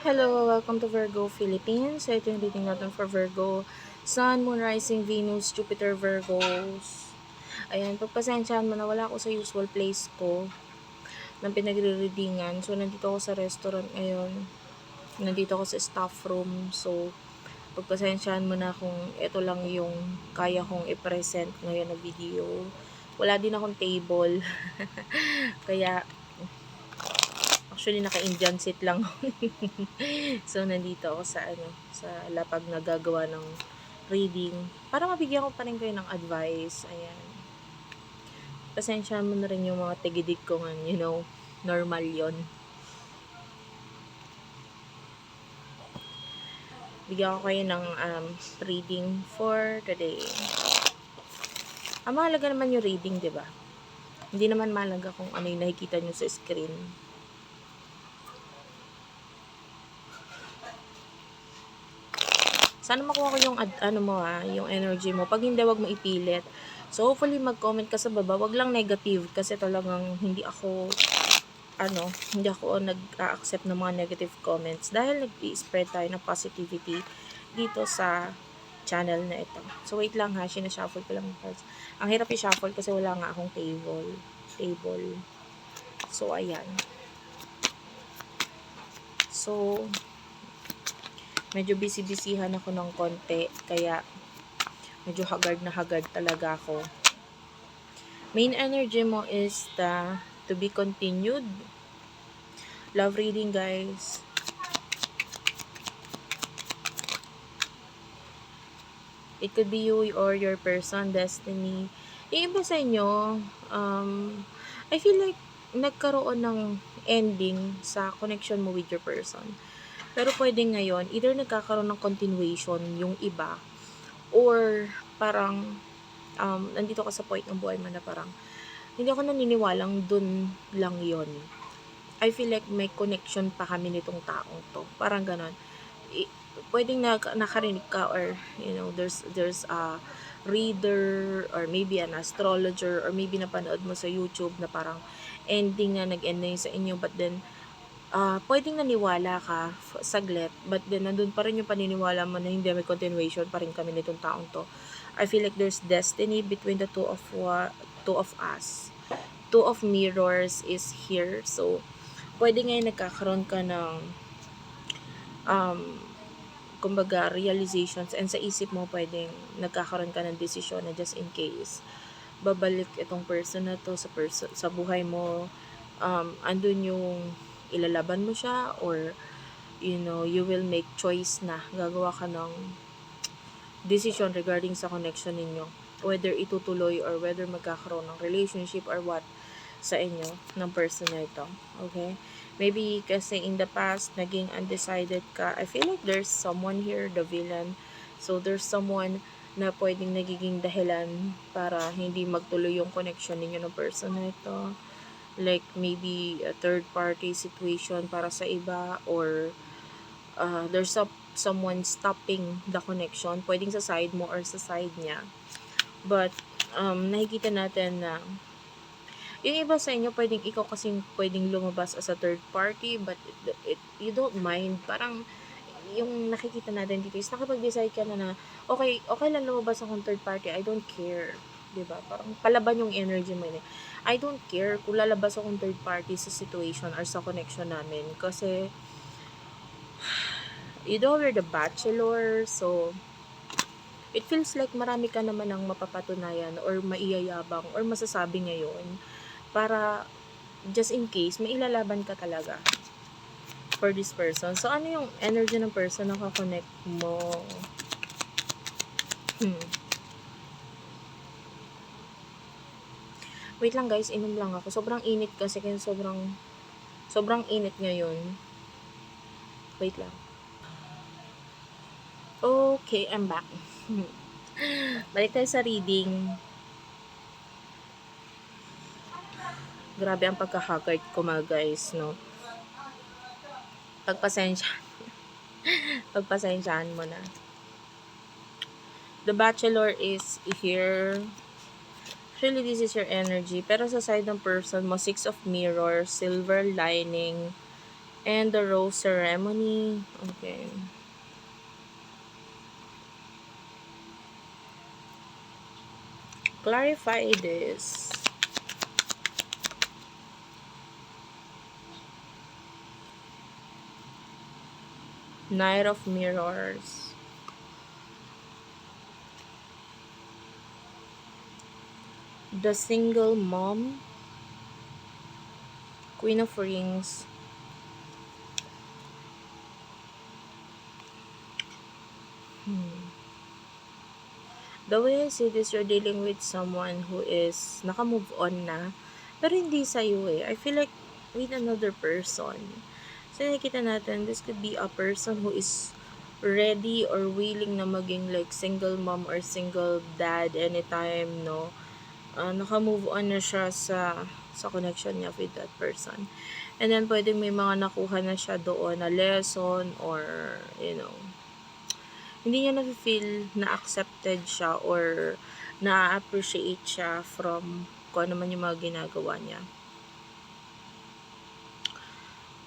Hello, welcome to Virgo Philippines. So, ito yung reading natin for Virgo. Sun, Moon, Rising, Venus, Jupiter, Virgos. Ayan, pagpasensyahan mo na wala ako sa usual place ko ng pinagre-readingan. So, nandito ako sa restaurant ngayon. Nandito ako sa staff room. So, pagpasensyahan mo na kung ito lang yung kaya kong i-present ngayon na video. Wala din akong table. Kaya, Actually, naka-Indian seat lang so, nandito ako sa, ano, sa lapag na gagawa ng reading. Para mabigyan ko pa rin kayo ng advice. Ayan. Pasensya mo na rin yung mga tigidig ko nga, you know, normal yon Bigyan ko kayo ng um, reading for today. Ang mahalaga naman yung reading, di ba? Hindi naman mahalaga kung ano yung nakikita nyo sa screen. Sana makuha ko yung ad, ano mo ha, yung energy mo. Pag hindi, wag mo ipilit. So, hopefully, mag-comment ka sa baba. Wag lang negative kasi talagang hindi ako ano, hindi ako nag-accept ng mga negative comments dahil nag-spread tayo ng positivity dito sa channel na ito. So, wait lang ha, sinashuffle ko lang yung cards. Ang hirap i-shuffle kasi wala nga akong table. Table. So, ayan. So, medyo busy-busyhan ako ng konti, kaya medyo hagard na hagard talaga ako. Main energy mo is the to be continued. Love reading, guys. It could be you or your person, destiny. Yung iba sa inyo, um, I feel like nagkaroon ng ending sa connection mo with your person pero pwede ngayon, either nagkakaroon ng continuation yung iba, or parang, um, nandito ka sa point ng buhay mo na parang, hindi ako naniniwalang dun lang yon I feel like may connection pa kami nitong taong to. Parang ganon. I, pwedeng na, nakarinig ka or, you know, there's, there's a reader or maybe an astrologer or maybe napanood mo sa YouTube na parang ending na nag-end na yun sa inyo but then uh, pwedeng naniwala ka saglit, but then nandun pa rin yung paniniwala mo na hindi may continuation pa rin kami nitong taong to. I feel like there's destiny between the two of uh, two of us. Two of mirrors is here. So, pwede ngayon nagkakaroon ka ng um, kumbaga, realizations and sa isip mo pwedeng nagkakaroon ka ng desisyon na just in case babalik itong person na to sa person sa buhay mo um andun yung ilalaban mo siya or you know, you will make choice na gagawa ka ng decision regarding sa connection ninyo. Whether itutuloy or whether magkakaroon ng relationship or what sa inyo ng person na ito. Okay? Maybe kasi in the past, naging undecided ka. I feel like there's someone here, the villain. So, there's someone na pwedeng nagiging dahilan para hindi magtuloy yung connection ninyo ng person na ito like maybe a third party situation para sa iba or uh, there's a, someone stopping the connection pwedeng sa side mo or sa side niya. But um, nakikita natin na yung iba sa inyo pwedeng ikaw kasing pwedeng lumabas as a third party but it, it, you don't mind. Parang yung nakikita natin dito is nakapag-decide ka na na okay, okay lang lumabas akong third party I don't care 'di ba? Parang palaban yung energy mo yun. I don't care kung lalabas akong third party sa situation or sa connection namin kasi you know we're the bachelor so it feels like marami ka naman ang mapapatunayan or maiyayabang or masasabi ngayon para just in case mailalaban ka talaga for this person. So, ano yung energy ng person na kakonect mo? Hmm. Wait lang guys, inom lang ako. Sobrang init kasi kaya sobrang sobrang init ngayon. Wait lang. Okay, I'm back. Balik tayo sa reading. Grabe ang pagka-haggard ko mga guys, no? Pagpasensya. Pagpasensyahan mo na. The Bachelor is here Actually, this is your energy. Pero sa side ng person mo, Six of Mirror, Silver Lining, And the rose ceremony. Okay. Clarify this. Knight of Mirrors. The single mom. Queen of Rings. Hmm. The way I see this, you're dealing with someone who is naka-move on na, pero hindi sa'yo eh. I feel like with another person. So, nakikita natin, this could be a person who is ready or willing na maging like single mom or single dad anytime, no? Uh, naka-move on na siya sa sa connection niya with that person. And then, pwede may mga nakuha na siya doon na lesson or, you know, hindi niya na-feel na accepted siya or na-appreciate siya from kung ano man yung mga ginagawa niya.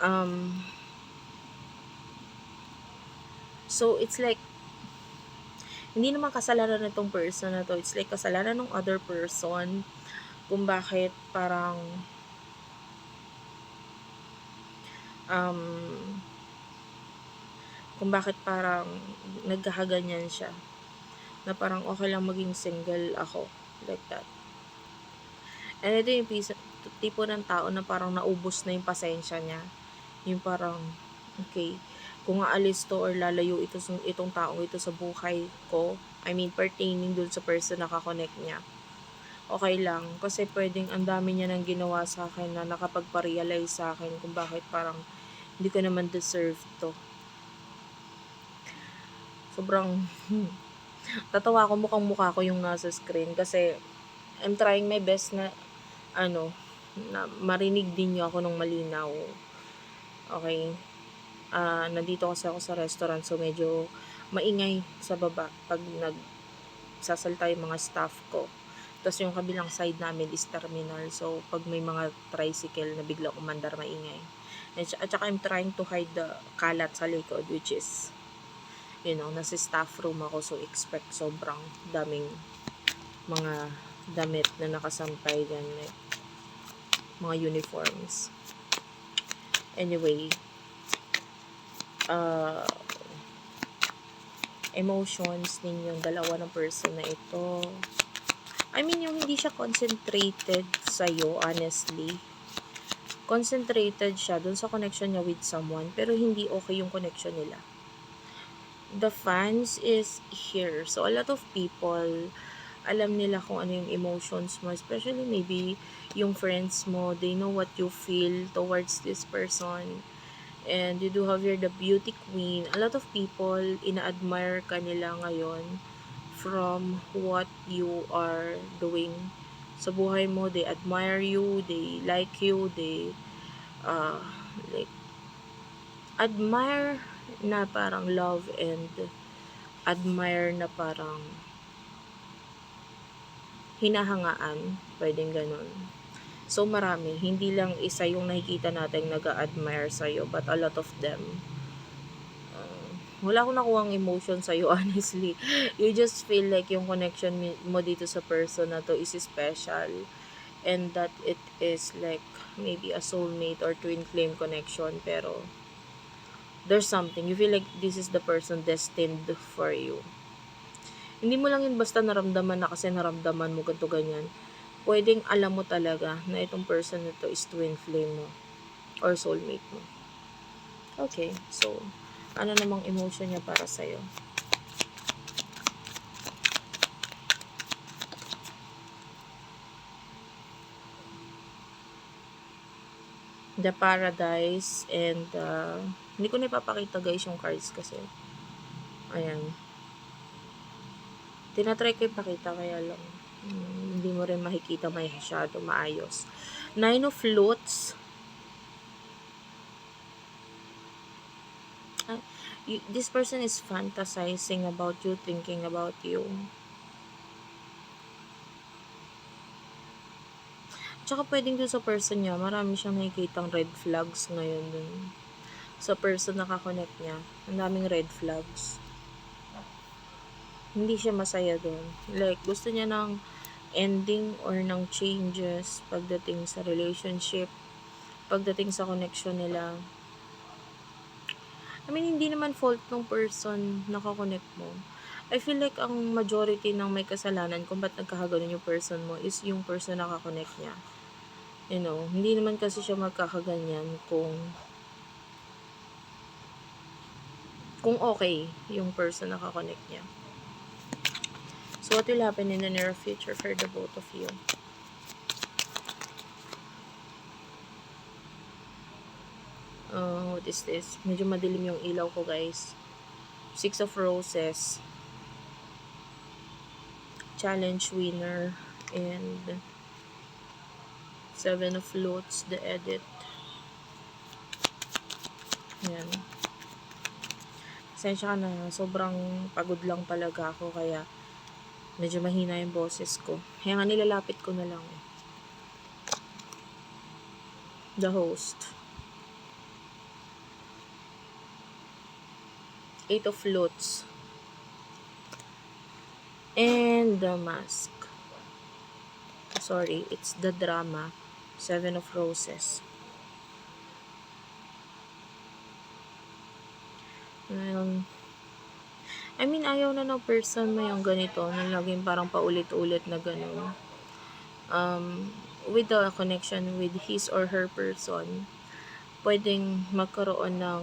Um, so, it's like, hindi naman kasalanan nitong person na to. It's like kasalanan ng other person kung bakit parang um, kung bakit parang nagkakaganyan siya. Na parang okay lang maging single ako. Like that. And ito yung piso, tipo ng tao na parang naubos na yung pasensya niya. Yung parang, okay, kung aalis to or lalayo ito, itong taong ito sa buhay ko, I mean, pertaining dun sa person na kakonect niya, okay lang. Kasi pwedeng ang dami niya nang ginawa sa akin na nakapagpa-realize sa akin kung bakit parang hindi ko naman deserve to. Sobrang hmm, tatawa ako mukhang mukha ko yung nasa screen kasi I'm trying my best na ano na marinig din niyo ako ng malinaw. Okay uh, nandito kasi ako sa restaurant so medyo maingay sa baba pag nag sasalta yung mga staff ko. Tapos yung kabilang side namin is terminal so pag may mga tricycle na bigla umandar maingay. At saka I'm trying to hide the kalat sa likod which is you know, nasa staff room ako so expect sobrang daming mga damit na nakasampay dyan like mga uniforms. Anyway uh, emotions ninyong dalawa ng person na ito I mean yung hindi siya concentrated sa'yo honestly concentrated siya dun sa connection niya with someone pero hindi okay yung connection nila the fans is here. So, a lot of people, alam nila kung ano yung emotions mo. Especially maybe yung friends mo, they know what you feel towards this person. And you do have your the beauty queen. A lot of people, ina-admire ka nila ngayon from what you are doing sa buhay mo. They admire you, they like you, they uh, like admire na parang love and admire na parang hinahangaan, pwedeng ganun. So marami, hindi lang isa yung nakikita natin nag-admire sa'yo, but a lot of them. Uh, wala akong nakuhang emotion sa'yo, honestly. You just feel like yung connection mo dito sa person na to is special. And that it is like maybe a soulmate or twin flame connection, pero there's something, you feel like this is the person destined for you. Hindi mo lang yun basta naramdaman na kasi naramdaman mo ganito ganyan. Pwedeng alam mo talaga na itong person na to is twin flame mo or soulmate mo. Okay, so ano namang emotion niya para sa'yo? The Paradise and uh, hindi ko na ipapakita guys yung cards kasi. Ayan. Tinatry ko ipakita kaya lang. Hmm, hindi mo rin makikita may masyado maayos. Nine of you, this person is fantasizing about you, thinking about you. Tsaka pwedeng doon sa person niya, marami siyang nakikitang red flags ngayon dun sa person na kakonect niya. Ang daming red flags. Hindi siya masaya doon. Like, gusto niya ng ending or ng changes pagdating sa relationship, pagdating sa connection nila. I mean, hindi naman fault ng person na kakonect mo. I feel like ang majority ng may kasalanan kung ba't nagkakaganon yung person mo is yung person na kakonect niya. You know, hindi naman kasi siya magkakaganyan kung kung okay yung person na kakonect niya. So, what will happen in the near future for the both of you? Uh, what is this? Medyo madilim yung ilaw ko, guys. Six of Roses. Challenge winner. And Seven of Floats, the edit. Yan. Sensya ka na, sobrang pagod lang talaga ako, kaya medyo mahina yung boses ko. Kaya nga nilalapit ko na lang. The host. Eight of Floats. And the mask. Sorry, it's the drama. Seven of Roses. Um, I mean, ayaw na ng person mo yung ganito, na laging parang paulit-ulit na gano'n. Um, with the connection with his or her person, pwedeng magkaroon ng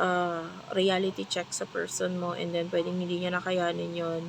uh, reality check sa person mo and then pwedeng hindi niya nakayanin yon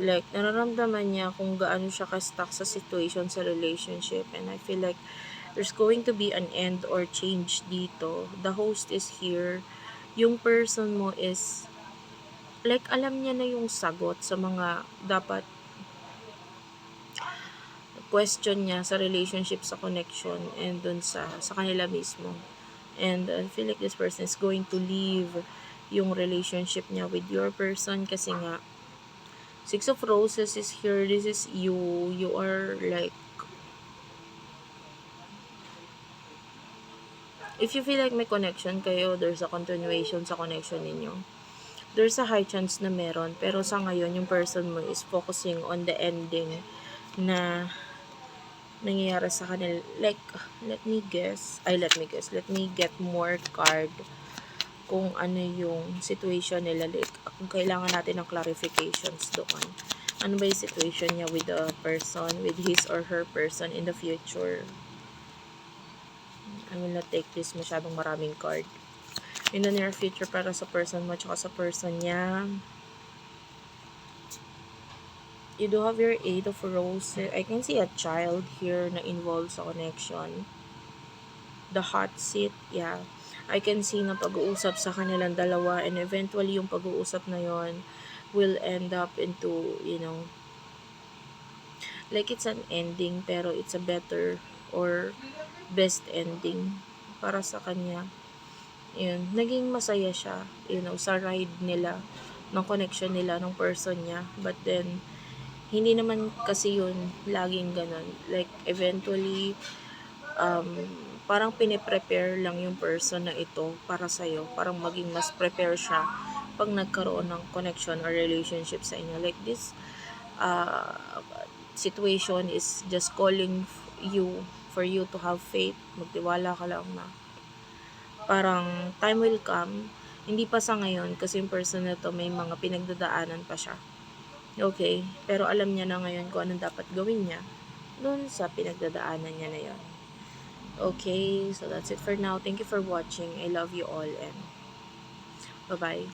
like nararamdaman niya kung gaano siya ka-stuck sa situation sa relationship. And I feel like there's going to be an end or change dito. The host is here. Yung person mo is like alam niya na yung sagot sa mga dapat question niya sa relationship sa connection and dun sa sa kanila mismo and I feel like this person is going to leave yung relationship niya with your person kasi nga Six of Roses is here. This is you. You are like if you feel like may connection kayo, there's a continuation sa connection ninyo. There's a high chance na meron. Pero sa ngayon, yung person mo is focusing on the ending na nangyayari sa kanila. Like, let me guess. Ay, let me guess. Let me get more card kung ano yung situation nila. Like, kung kailangan natin ng clarifications doon. Ano ba yung situation niya with the person, with his or her person in the future? I will not take this masyadong maraming card. In the near future para sa person mo tsaka sa person niya. You do have your eight of roses. I can see a child here na involved sa connection. The hot seat, yeah. I can see na pag-uusap sa kanilang dalawa and eventually yung pag-uusap na yon will end up into, you know, like it's an ending pero it's a better or best ending para sa kanya. Yun, naging masaya siya, you know, sa ride nila, ng connection nila, ng person niya. But then, hindi naman kasi yun laging ganun. Like, eventually, um, parang piniprepare lang yung person na ito para sa'yo. Parang maging mas prepare siya pag nagkaroon ng connection or relationship sa inyo. Like this uh, situation is just calling you for you to have faith. Magtiwala ka lang na parang time will come. Hindi pa sa ngayon kasi yung person na to may mga pinagdadaanan pa siya. Okay, pero alam niya na ngayon kung anong dapat gawin niya doon sa pinagdadaanan niya na yon. Okay, so that's it for now. Thank you for watching. I love you all and bye-bye.